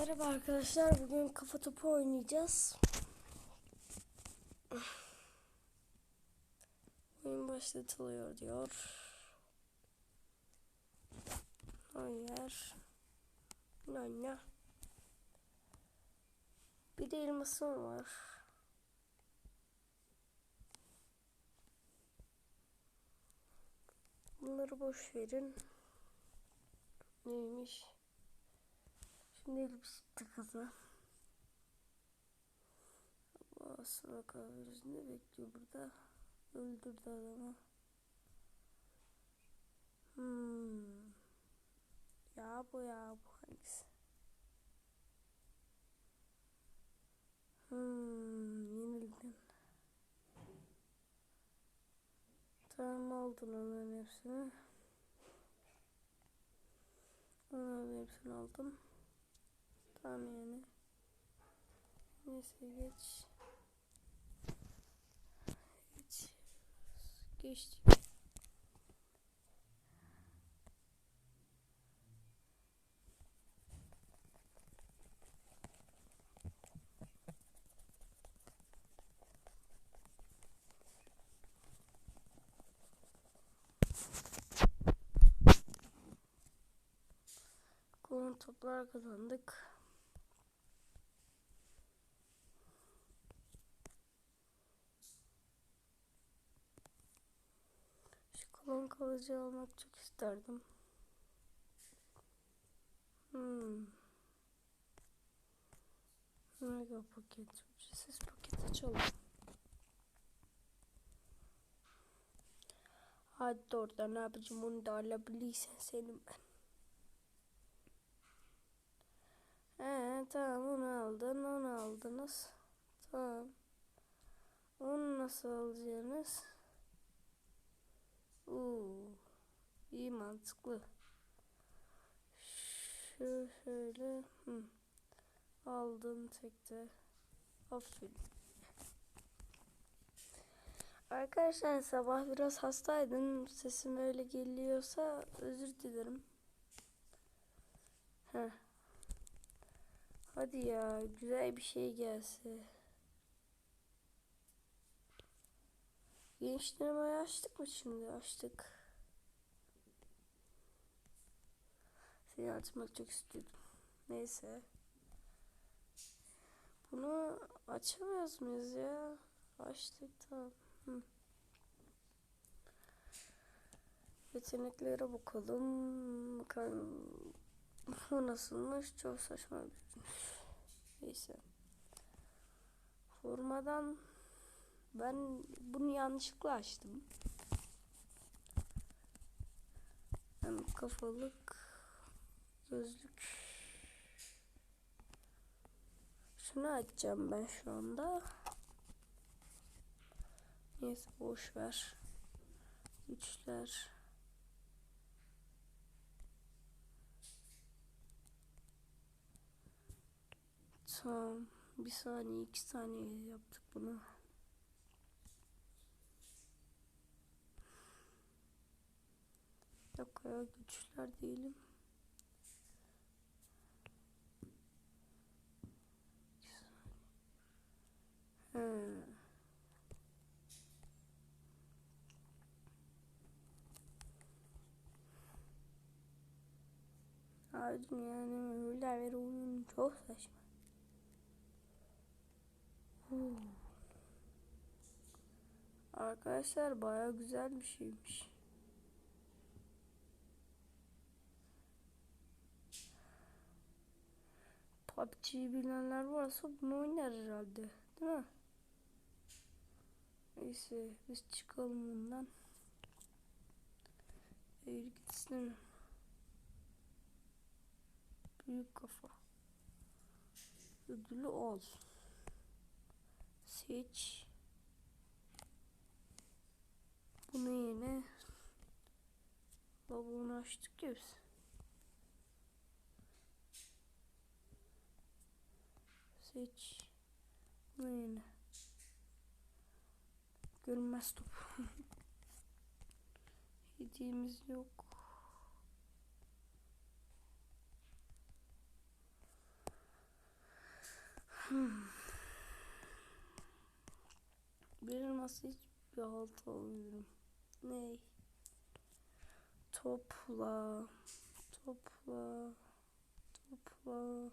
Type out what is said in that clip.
Merhaba arkadaşlar. Bugün kafa topu oynayacağız. Oyun başlatılıyor diyor. Hayır. Nanya. Bir de elmasım var. Bunları boş verin. Neymiş? Şimdi elbise takası. Aslına kalırız. Ne bekliyor burada? Öldürdü adamı. Hmm. Ya bu ya bu hangisi? Hmm, yenildin. Tamam aldın onların hepsini. Onların hepsini aldım. Tamam yani. Neyse geç. Geç. Geçtik. Toplar kazandık. Şu kulon kalıcı almak çok isterdim. Hmm. Mega paket. Ücretsiz paket açalım. Hadi oradan abicim onu da alabilirsen senin ben. He tamam onu aldın onu aldınız. Tamam. Onu nasıl alacaksınız? Uuu. iyi mantıklı. Şu şöyle. Hı. Aldım tekte. Aferin. Arkadaşlar sabah biraz hastaydım. Sesim öyle geliyorsa özür dilerim. Heh. Hadi ya güzel bir şey gelse. Gençlerime açtık mı şimdi? Açtık. Seni açmak çok istiyordum. Neyse. Bunu açamıyoruz muyuz ya? Açtık tamam. Hı. Yeteneklere bakalım. Bakalım. Bu nasılmış? Çok saçma bir Neyse. Formadan ben bunu yanlışlıkla açtım. Hem kafalık gözlük şunu açacağım ben şu anda. Neyse boş ver. Güçler. Tamam. Bir saniye, iki saniye yaptık bunu. Yok ya güçler değilim. Hmm. Abicim yani öyle ver oyun çok saçma. Hmm. Arkadaşlar baya güzel bir şeymiş. PUBG'yi bilenler varsa bunu oynar herhalde. Değil mi? Neyse biz çıkalım bundan. Eğer gitsin. Büyük kafa. Ödülü al. Seç. Bunu yine Labuğunu açtık ya biz. Seç. Bunu yine. Görünmez top. Hediyemiz yok. Bir elması hiçbir halt alıyorum. Ney? Topla. Topla. Topla.